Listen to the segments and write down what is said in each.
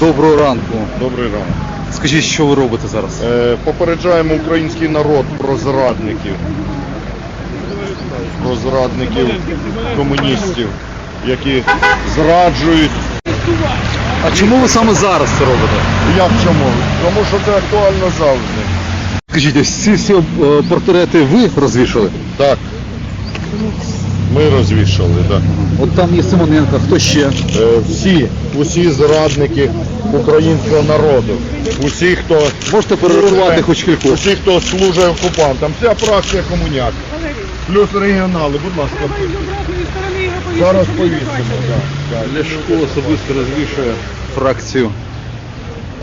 Доброго ранку. Добрий ранок. Скажіть, що ви робите зараз? Е, попереджаємо український народ про зрадників. Про зрадників комуністів, які зраджують. А чому ви саме зараз це робите? Як чому? Тому що це актуально завжди. Скажіть, ці всі е, портрети ви розвішали? Так. Ми розвішали, так. От там є Симоненко, хто ще? Е, всі, усі зрадники українського народу. Усі, хто Можете перерахувати хоч кількох? Усі, хто служить окупантам. Вся фракція комуняк. Плюс регіонали, будь ласка. Зараз повісимо. да, да. Ляшко особисто розвішує фракцію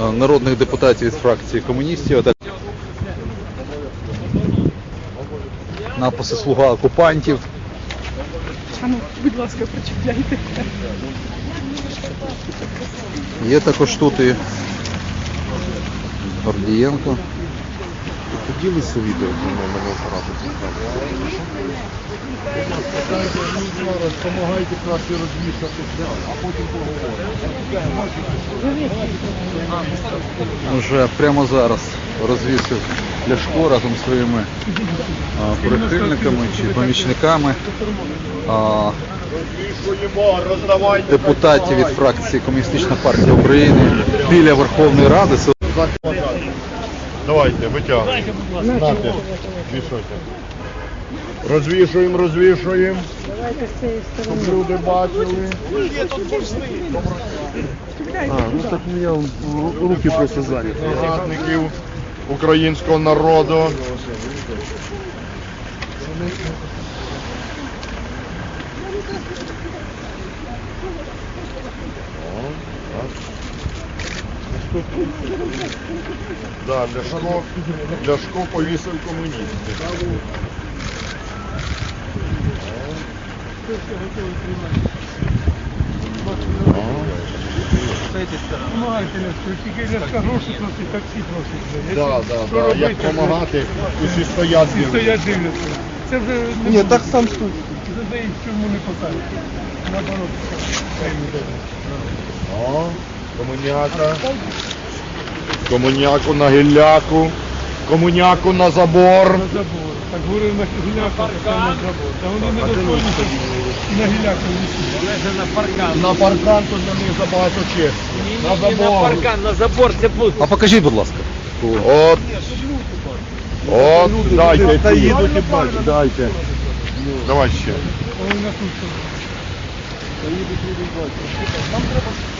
е, народних депутатів від фракції комуністів. Написи слуга окупантів. А ну, будь ласка, прочитайте. Є також тут і Гордієнко. Поділися відео зі мене апарату Зараз допомагайте краще розвішати, а потім поговоримо. Вже прямо зараз розвісив Ляшко разом зі своїми прихильниками чи помічниками а. Депутатів від фракції Комуністична партія України біля Верховної Ради. Давайте, витягуйте. Нате, вішайте. Розвішуємо, розвішуємо. Щоб люди бачили. руки просто. Зрадників українського народу. Да, Ляшко, Ляшко повісив комуністів. Тільки Ляшка гроші просить, таксі просить. Да, да, да. Як допомагати, усі стоять. Всі стоять дивляться. Це вже не Ні, так сам стой. Це в чому не посадять. Наоборот, не. О, комуняка. Комуняку на гілляку. Комуняку на забор. На забор. Так говорив на гіляку, так на забор. Та вони не достойні, щоб на гіляку висіли. на паркан. На паркан тут на них забагато честі. На Ні, на забор. паркан, на забор це буде. А покажіть, будь ласка. От. От, дайте. Їдуть і бачать. Дайте. Давай ще. Там тут.